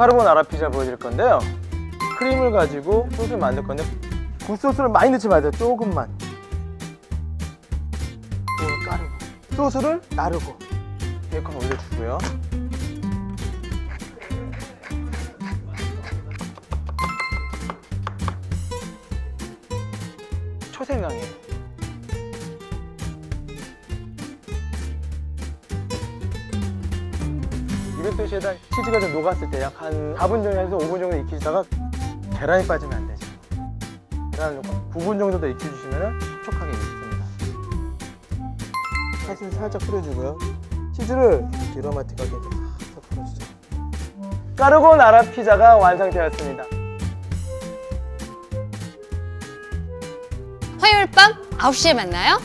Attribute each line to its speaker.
Speaker 1: 카르보나라 피자 보여드릴 건데요. 크림을 가지고 소스를 만들 건데 굴소스를 많이 넣지 마세요. 조금만. 이걸 까르고 소스를 나르고 베이컨 올려주고요. 초생강이에요. 이벤토시에다 치즈가 좀 녹았을 때 약 한 4분 정도에서 5분 정도 익히시다가 계란이 빠지면 안 되죠. 계란을 넣고 9분 정도 더 익혀주시면 촉촉하게 익습니다. 사실 살짝 뿌려주고요. 치즈를 드라마틱하게 싹 뿌려주죠. 까르보나라 피자가 완성되었습니다.
Speaker 2: 화요일 밤 9시에 만나요.